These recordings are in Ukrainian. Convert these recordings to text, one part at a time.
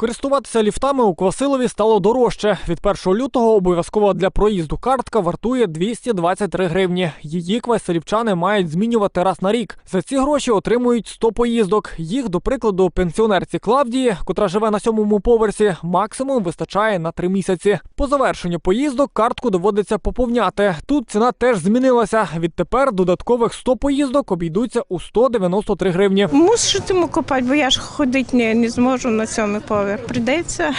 Користуватися ліфтами у Квасилові стало дорожче. Від 1 лютого обов'язково для проїзду картка вартує 223 гривні. Її квасилівчани мають змінювати раз на рік. За ці гроші отримують 100 поїздок. Їх, до прикладу, пенсіонерці Клавдії, котра живе на сьомому поверсі, максимум вистачає на три місяці. По завершенню поїздок картку доводиться поповняти. Тут ціна теж змінилася. Відтепер додаткових 100 поїздок обійдуться у 193 гривні. Муситиму копати, бо я ж ходити не, не зможу на сьомий поверх. Прийдеться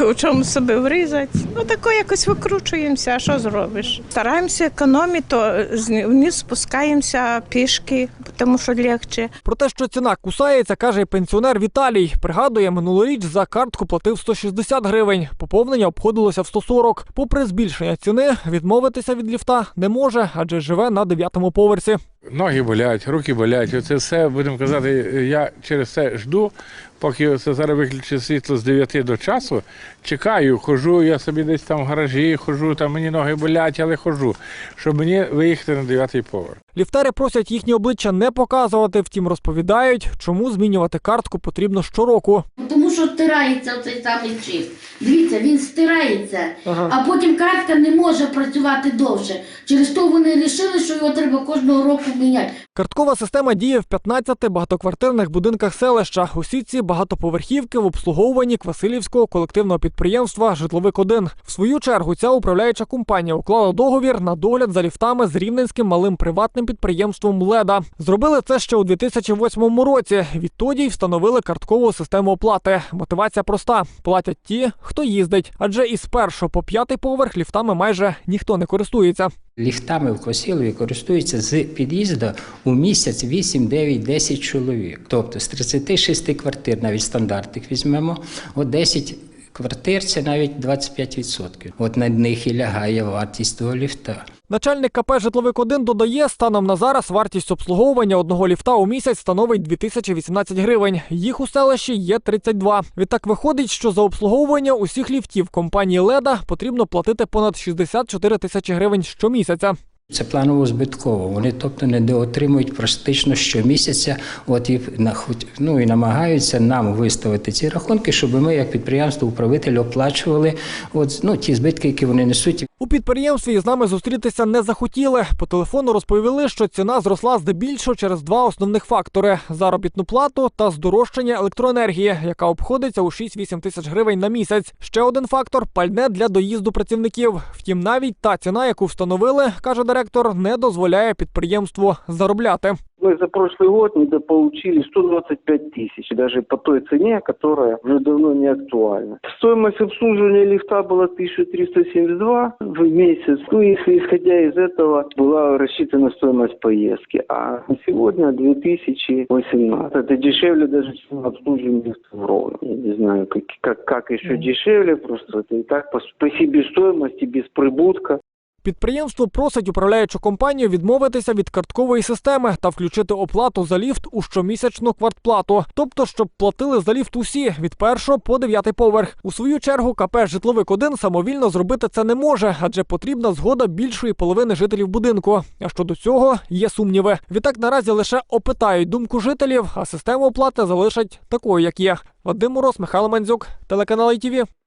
у чому себе врізати. Ну тако якось викручуємося, а що зробиш? Стараємося економити, вниз спускаємося пішки, тому що легше. Про те, що ціна кусається, каже пенсіонер Віталій. Пригадує, минулоріч за картку платив 160 гривень. Поповнення обходилося в 140. Попри збільшення ціни, відмовитися від ліфта не може, адже живе на дев'ятому поверсі. Ноги болять, руки болять. Оце все, будемо казати, я через це жду, поки це зараз виключить світло з 9 до часу. Чекаю, хожу, я собі десь там в гаражі, хожу, там мені ноги болять, але хожу, щоб мені виїхати на 9 поверх. Ліфтери просять їхні обличчя не показувати, втім розповідають, чому змінювати картку потрібно щороку. Тому що стирається цей самий чип. Дивіться, він стирається, а потім картка не може працювати довше. Через то вони вирішили, що його треба кожного року міняти. Карткова система діє в 15 багатоквартирних будинках селища. Усі ці багатоповерхівки в обслуговуванні Квасилівського колективного підприємства Житловик 1 В свою чергу ця управляюча компанія уклала договір на догляд за ліфтами з рівненським малим приватним підприємством Леда. Зробили це ще у 2008 році. Відтоді й встановили карткову систему оплати. Мотивація проста: платять ті, хто їздить, адже із першого по п'ятий поверх ліфтами майже ніхто не користується. Ліфтами в Косілові користуються з під'їзду у місяць 8, 9, 10 чоловік. Тобто з 36 квартир, навіть стандартних візьмемо, от 10 квартир це навіть 25%. От на них і лягає вартість того ліфта. Начальник КП Житловик 1 додає, станом на зараз вартість обслуговування одного ліфта у місяць становить 2018 гривень. Їх у селищі є 32. Відтак виходить, що за обслуговування усіх ліфтів компанії Леда потрібно платити понад 64 тисячі гривень щомісяця. Це планово збитково. Вони тобто не отримують практично щомісяця, от і на ну і намагаються нам виставити ці рахунки, щоб ми, як підприємство, управитель, оплачували от ну ті збитки, які вони несуть. У підприємстві із нами зустрітися не захотіли. По телефону розповіли, що ціна зросла здебільшого через два основних фактори: заробітну плату та здорожчання електроенергії, яка обходиться у 6-8 тисяч гривень на місяць. Ще один фактор пальне для доїзду працівників. Втім, навіть та ціна, яку встановили, каже директор, не дозволяє підприємству заробляти. Мы за прошлый год недополучили 125 тысяч, даже по той цене, которая уже давно не актуальна. Стоимость обслуживания лифта была 1372 в месяц. Ну, если исходя из этого была рассчитана стоимость поездки. А сегодня 2018. Это дешевле даже, чем обслуживание лифта в Ровно. Я не знаю, как, как, как еще дешевле, просто это и так по, по себестоимости, без прибутка. Підприємство просить управляючу компанію відмовитися від карткової системи та включити оплату за ліфт у щомісячну квартплату, тобто, щоб платили за ліфт усі від першого по дев'ятий поверх. У свою чергу КП Житловик 1 самовільно зробити це не може, адже потрібна згода більшої половини жителів будинку. А щодо цього є сумніви. Відтак наразі лише опитають думку жителів, а систему оплати залишать такою, як є. Вадим Мороз, Михайло Мандзюк, телеканал ITV.